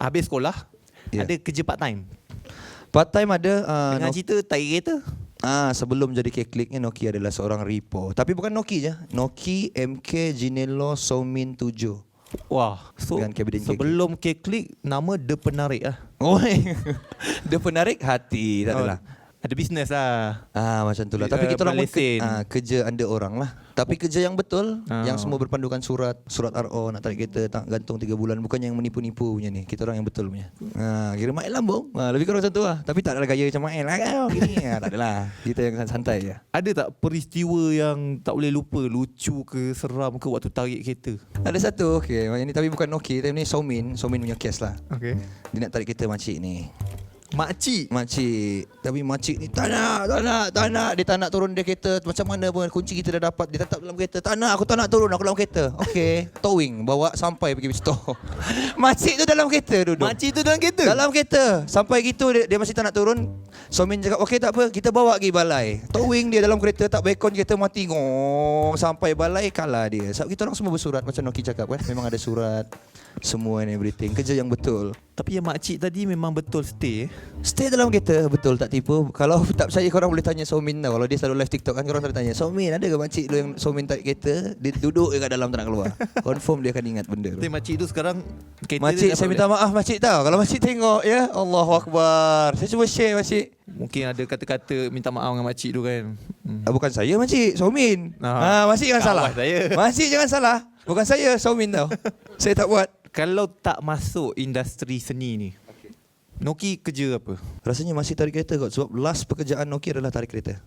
Habis sekolah Ya. Ada kerja part time Part time ada uh, Dengan Nok- cerita tarik kereta Ah sebelum jadi K-Click ni Noki adalah seorang repo. Tapi bukan Noki je. Noki MK Ginelo Somin 7. Wah so, Dengan Sebelum K-Click Nama The Penarik lah Oi. Dia penarik hati tak adalah. Ada bisnes lah Ah macam tu lah. Eh, Tapi kita orang pun berlesen. ke, ah, kerja under orang lah. Tapi kerja yang betul, Ah. yang semua berpandukan surat, surat RO nak tarik kereta tak gantung 3 bulan, bukan yang menipu-nipu punya ni. Kita orang yang betul punya. Ah kira Mael Lambung. Ah lebih kurang macam tu lah. Tapi tak ada gaya macam Mael lah kan. Gini ah, tak adalah. Kita yang santai je. Ada tak peristiwa yang tak boleh lupa Lucu ke seram ke waktu tarik kereta Ada satu okey, yang ni tapi bukan Noki, tapi ni Somin, Somin punya kes lah. Okay Dia nak tarik kereta makcik ni. Makcik. Makcik. Tapi makcik ni tak nak Tak nak Tak nak. Dia tak nak turun dia kereta. Macam mana pun Kunci kita dah dapat Dia tetap dalam kereta. Tak nak aku tak nak turun Aku dalam kereta. Okay Towing Bawa sampai pergi store Makcik tu dalam kereta duduk. Makcik tu dalam kereta? Dalam kereta. Sampai gitu dia, dia masih tak nak turun. Somin cakap Okay tak apa Kita bawa pergi balai. Towing dia dalam kereta Tak bekon kereta mati. Ngong Sampai balai Kalah dia. Sebab kita orang semua bersurat Macam Noki cakap kan Memang ada surat Semua and everything. Kerja yang betul. Tapi yang makcik tadi memang betul stay eh? Stay dalam kereta Betul tak tipu. Kalau tak percaya korang boleh tanya Somin tau. Kalau dia selalu live TikTok kan Korang selalu tanya Somin ada ke makcik lu yang Somin tarik kereta? Dia duduk je kat dalam tak nak keluar. Confirm dia akan ingat benda tu. Makcik tu sekarang Makcik saya minta maaf makcik tau. Kalau makcik tengok ya Allahu Akbar. Saya cuba share makcik Mungkin ada kata-kata minta maaf dengan makcik tu kan. Hmm. ah, Bukan saya makcik. Somin Ah. ah, Makcik jangan salah. saya. Makcik jangan salah. Bukan saya Somin tau. Saya tak buat. Kalau tak masuk industri seni ni Noki kerja apa? Rasanya masih tarik kereta kot Sebab last pekerjaan Noki adalah tarik kereta